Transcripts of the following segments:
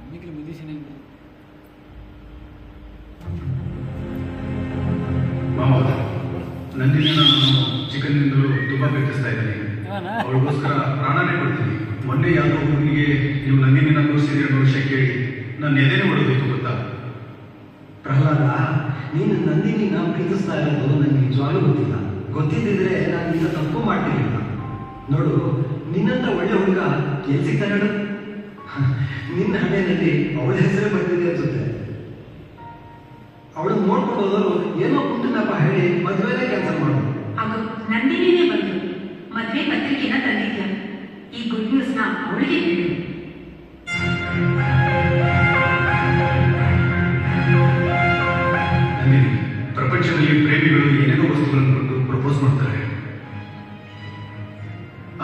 ಅಮ್ಮಿಗೆ ಮುದಿಸಿನ ಮಾವ ನಂದಿನಿ ನಾನು ಚಿಕ್ಕಂದಿನಿಂದಲೂ ತುಂಬ ಪ್ರೀತಿಸ್ತಾ ಇದ್ದೀನಿ. ಅವಳಿಗೋಸ್ಕರ ಪ್ರಾಣನೇ ಕೊಡ್ತೀನಿ. ಮೊನ್ನೆ ಯಾವುದೋ ಹುಡುಗಿಗೆ ನೀವು ನಂದಿನಿನ ತೋರಿಸಿದ್ರೆ ಅನ್ನೋ ವಿಷಯ ಕೇಳಿ ನನ್ನ ಎದೆನೇ ಹೊಡಬೇಕು ಗೊತ್ತಾ? ಪ್ರಹ್ಲಾದ ನೀನು ನಂದಿನಿನ ಪ್ರೀತಿಸ್ತಾ ಇರೋದು ನನಗೆ ನಿಜವಾಗ್ಲೂ ಗೊತ್ತಿಲ್ಲ. ಗೊತ್ತಿದ್ದಿದ್ರೆ ನಾನು ಈಗ ತಪ್ಪು ಮಾಡ್ತಿರ್ಲಿಲ್ಲ. ನೋಡು ನಿನ್ನಂತ ಒಳ್ಳೆ ಹುಡುಗ ಎಲ್ಲಿ ಸಿಗ್ತಾನೆ ನಿನ್ನ ಹಣೆಯಲ್ಲಿ ಅವಳ ಹೆಸರು ಬರ್ತಿದೆ ಅನ್ಸುತ್ತೆ. ಅವಳು ನೋಡ್ಕೊಂಡು ಹೋದವರು ಏನೋ ಕುಂಟನಪ್ಪ ಹೇಳಿ ಮದುವೆನೇ ಕೆಲಸ ಮಾಡು. ಅದು ನಂದಿನಿನೇ ಬಂತು. ಮದ್ವೆ ಪತ್ರಿಕೆನ ತಂದಿದ್ಯಾ? ಈ ಗುಡ್ ನ್ಯೂಸ್ನ ಅವಳಿಗೆ ಹೇಳು.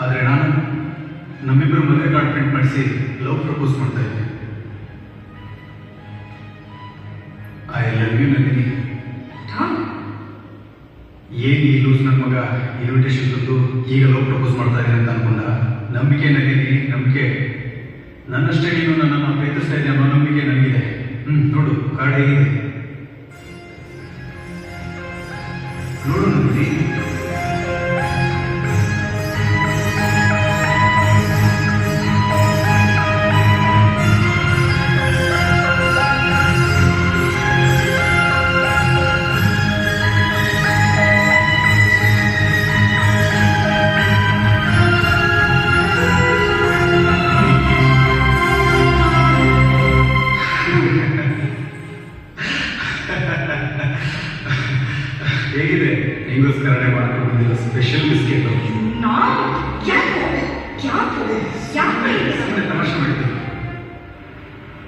ಆದರೆ ನಾನು ನಮ್ಮಿಬ್ಬರು ಮದುವೆ ಕಾರ್ಡ್ ಪ್ರಿಂಟ್ ಮಾಡಿಸಿ ಲವ್ ಪ್ರಪೋಸ್ ಮಾಡ್ತಾ ಇದ್ದೆ. I love you Nandini. ಏನು ಈ ಲೂಸ್ ನನ್ನ ಮಗ ಇನ್ವಿಟೇಷನ್ ತಂದು ಈಗ ಲವ್ ಪ್ರಪೋಸ್ ಮಾಡ್ತಾ ಇದ್ದೀನಿ ಅಂತ ಅನ್ಕೊಂಡ? ನಂಬಿಕೆ ನನಗೆ ನಂಬಿಕೆ. ನನ್ನಷ್ಟೇ ನೀನು ನನ್ನನ್ನು ಪ್ರೀತಿಸ್ತಾ ಇದ್ದೆ ಅನ್ನೋ ನಂಬಿಕೆ ನನಗಿದೆ. ಹ್ಮ್ ನೋಡು ಕಾರ್ಡ್ ಹೇಗಿದೆ. ನೋಡು ನಂದಿನಿ. ಹೇಗಿದೆ? ನಿಂಗೋಸ್ಕರನೇ ಮಾಡ್ಕೊಂಡಿದ್ದಿಲ್ಲ ಸ್ಪೆಷಲ್ ಬಿಸ್ಕೆಟ್ ಯಾಕೆ? ತಮಾಷೆ ಮಾಡ್ತೀನಿ